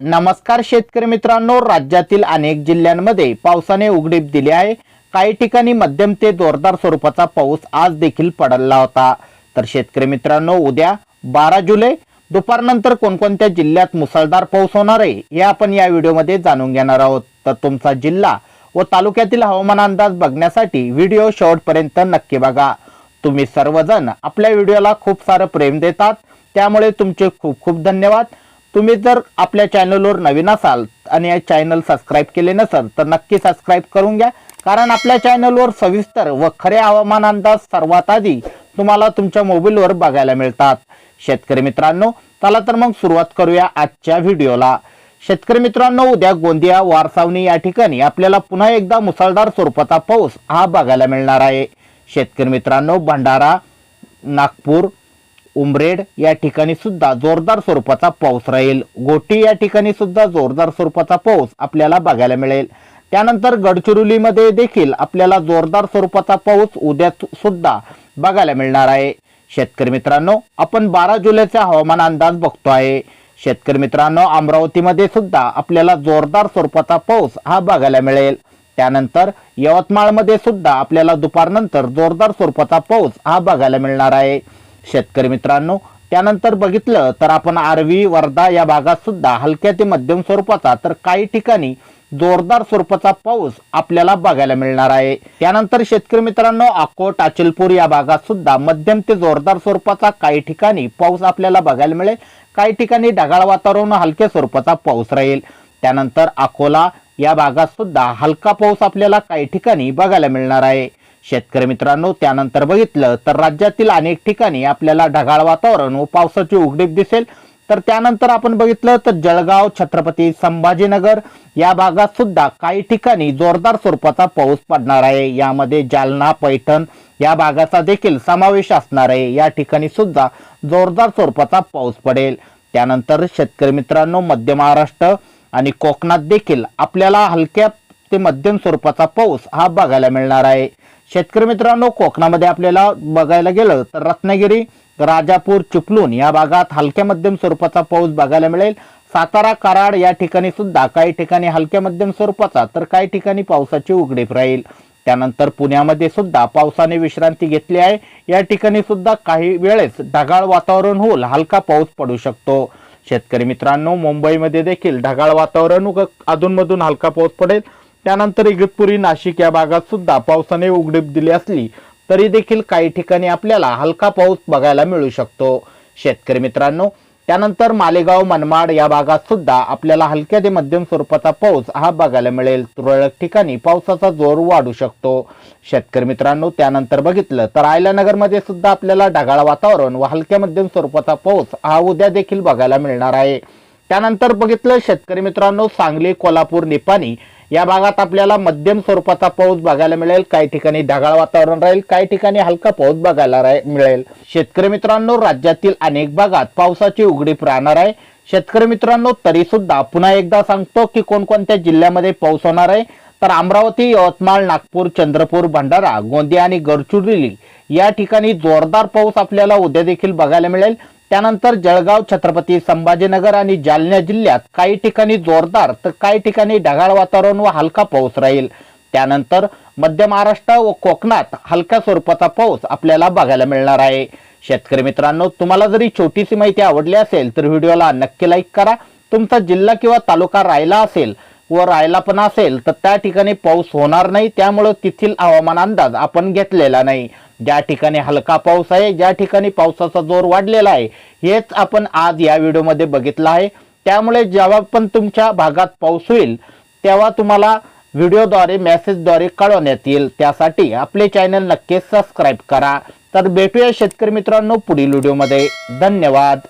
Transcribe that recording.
नमस्कार शेतकरी मित्रांनो राज्यातील अनेक जिल्ह्यांमध्ये पावसाने उघडीप दिली आहे. काही ठिकाणी मध्यम ते जोरदार स्वरूपाचा पाऊस आज देखील पडला होता. तर शेतकरी मित्रांनो उद्या बारा जुलै दुपारनंतर कोणकोणत्या जिल्ह्यात मुसळधार पाऊस होणार आहे हे आपण या व्हिडिओमध्ये जाणून घेणार आहोत. तर तुमचा जिल्हा व तालुक्यातील हवामान अंदाज बघण्यासाठी व्हिडिओ शेवटपर्यंत नक्की बघा. तुम्ही सर्वजण आपल्या व्हिडिओला खूप सारं प्रेम देतात. त्यामुळे तुमचे खूप खूप धन्यवाद. तुम्ही जर आपल्या चॅनलवर नवीन असाल आणि या चॅनल सबस्क्राईब केले नसेल तर नक्की सबस्क्राईब करून घ्या. कारण आपल्या चॅनलवर सविस्तर व खरे हवामान अंदाज सर्वात आधी तुम्हाला तुमच्या मोबाईलवर बघायला मिळतात. शेतकरी मित्रांनो चला तर मग सुरुवात करूया आजच्या व्हिडिओला शेतकरी मित्रांनो उद्या गोंदिया वारसावणी या ठिकाणी आपल्याला पुन्हा एकदा मुसळधार स्वरूपाचा पाऊस हा बघायला मिळणार आहे. शेतकरी मित्रांनो भंडारा नागपूर उमरेड या ठिकाणी सुद्धा जोरदार स्वरूपाचा पाऊस राहील. गोटी या ठिकाणी सुद्धा जोरदार स्वरूपाचा पाऊस आपल्याला बघायला मिळेल. त्यानंतर गडचिरोलीमध्ये देखील आपल्याला जोरदार स्वरूपाचा पाऊस उद्या सुद्धा बघायला मिळणार आहे. शेतकरी मित्रांनो आपण बारा जुलैचा हवामान अंदाज बघतो आहे शेतकरी मित्रांनो अमरावतीमध्ये सुद्धा आपल्याला जोरदार स्वरूपाचा पाऊस हा बघायला मिळेल. त्यानंतर यवतमाळमध्ये सुद्धा आपल्याला दुपारनंतर जोरदार स्वरूपाचा पाऊस हा बघायला मिळणार आहे. शेतकरी मित्रांनो त्यानंतर बघितलं तर आपण आरवी वर्धा या भागात सुद्धा हलक्या ते मध्यम स्वरूपाचा तर काही ठिकाणी जोरदार स्वरूपाचा पाऊस आपल्याला बघायला मिळणार आहे. त्यानंतर शेतकरी मित्रांनो अकोट अचलपूर या भागात सुद्धा मध्यम ते जोरदार स्वरूपाचा काही ठिकाणी पाऊस आपल्याला बघायला मिळेल. काही ठिकाणी ढगाळ वातावरण हलक्या स्वरूपाचा पाऊस राहील. त्यानंतर अकोला या भागात सुद्धा हलका पाऊस आपल्याला काही ठिकाणी बघायला मिळणार आहे. शेतकरी मित्रांनो त्यानंतर बघितलं तर राज्यातील अनेक ठिकाणी आपल्याला ढगाळ वातावरण व पावसाची उघडीप दिसेल. तर त्यानंतर आपण बघितलं तर जळगाव छत्रपती संभाजीनगर या भागात सुद्धा काही ठिकाणी जोरदार स्वरूपाचा पाऊस पडणार आहे. यामध्ये जालना पैठण या भागाचा देखील समावेश असणार आहे. या ठिकाणी सुद्धा जोरदार स्वरूपाचा पाऊस पडेल. त्यानंतर शेतकरी मित्रांनो मध्य महाराष्ट्र आणि कोकणात देखील आपल्याला हलक्या ते मध्यम स्वरूपाचा पाऊस हा बघायला मिळणार आहे. शेतकरी मित्रांनो कोकणामध्ये आपल्याला बघायला गेलं तर रत्नागिरी राजापूर चिपलून या भागात हलक्या मध्यम स्वरूपाचा पाऊस बघायला मिळेल. सातारा कराड या ठिकाणी सुद्धा काही ठिकाणी हलक्या मध्यम स्वरूपाचा तर काही ठिकाणी पावसाची उघडीप राहील. त्यानंतर पुण्यामध्ये सुद्धा पावसाने विश्रांती घेतली आहे. या ठिकाणी सुद्धा काही वेळेस ढगाळ वातावरण होऊन हलका पाऊस पडू शकतो. शेतकरी मित्रांनो मुंबईमध्ये देखील ढगाळ वातावरण अधूनमधून हलका पाऊस पडेल. त्यानंतर इगतपुरी नाशिक या भागात सुद्धा पावसाने उघडीप दिली असली तरी देखील काही ठिकाणी आपल्याला हलका पाऊस बघायला मिळू शकतो. शेतकरी मित्रांनो त्यानंतर मालेगाव मनमाड या भागात सुद्धा आपल्याला हलक्या ते मध्यम स्वरूपाचा पाऊस हा बघायला मिळेल. तुरळक ठिकाणी पावसाचा जोर वाढू शकतो. शेतकरी मित्रांनो त्यानंतर बघितलं तर आयलानगरमध्ये सुद्धा आपल्याला ढगाळ वातावरण व हलक्या मध्यम स्वरूपाचा पाऊस हा उद्या देखील बघायला मिळणार आहे. त्यानंतर बघितलं शेतकरी मित्रांनो सांगली कोल्हापूर निपाणी या भागात आपल्याला मध्यम स्वरूपाचा पाऊस बघायला मिळेल. काही ठिकाणी ढगाळ वातावरण राहील काही ठिकाणी हलका पाऊस बघायला मिळेल. शेतकरी मित्रांनो राज्यातील अनेक भागात पावसाची उघडीप राहणार आहे. शेतकरी मित्रांनो तरी सुद्धा पुन्हा एकदा सांगतो की कोणकोणत्या जिल्ह्यामध्ये पाऊस होणार आहे. तर अमरावती यवतमाळ नागपूर चंद्रपूर भंडारा गोंदिया आणि गडचिरोली या ठिकाणी जोरदार पाऊस आपल्याला उद्या देखील बघायला मिळेल. त्यानंतर जळगाव छत्रपती संभाजीनगर आणि जालना जिल्ह्यात काही ठिकाणी जोरदार तर काही ठिकाणी ढगाळ वातावरण व हलका पाऊस राहील. त्यानंतर मध्य महाराष्ट्र व कोकणात हलक्या स्वरूपाचा पाऊस आपल्याला बघायला मिळणार आहे. शेतकरी मित्रांनो तुम्हाला जरी छोटीशी माहिती आवडली असेल तर व्हिडिओला नक्की लाईक करा. तुमचा जिल्हा किंवा तालुका राहिला असेल व राहायला पण असेल तर त्या ठिकाणी पाऊस होणार नाही. त्यामुळं तेथील हवामान अंदाज आपण घेतलेला नाही. ज्या ठिकाणी हलका पाऊस आहे ज्या ठिकाणी पावसाचा जोर वाढलेला आहे हेच आपण आज या व्हिडिओमध्ये बघितलं आहे. त्यामुळे जेव्हा पण तुमच्या भागात पाऊस होईल तेव्हा तुम्हाला व्हिडिओद्वारे मेसेजद्वारे कळवण्यात येईल. त्यासाठी आपले चॅनल नक्कीच सबस्क्राईब करा. तर भेटूया शेतकरी मित्रांनो पुढील व्हिडिओमध्ये. धन्यवाद.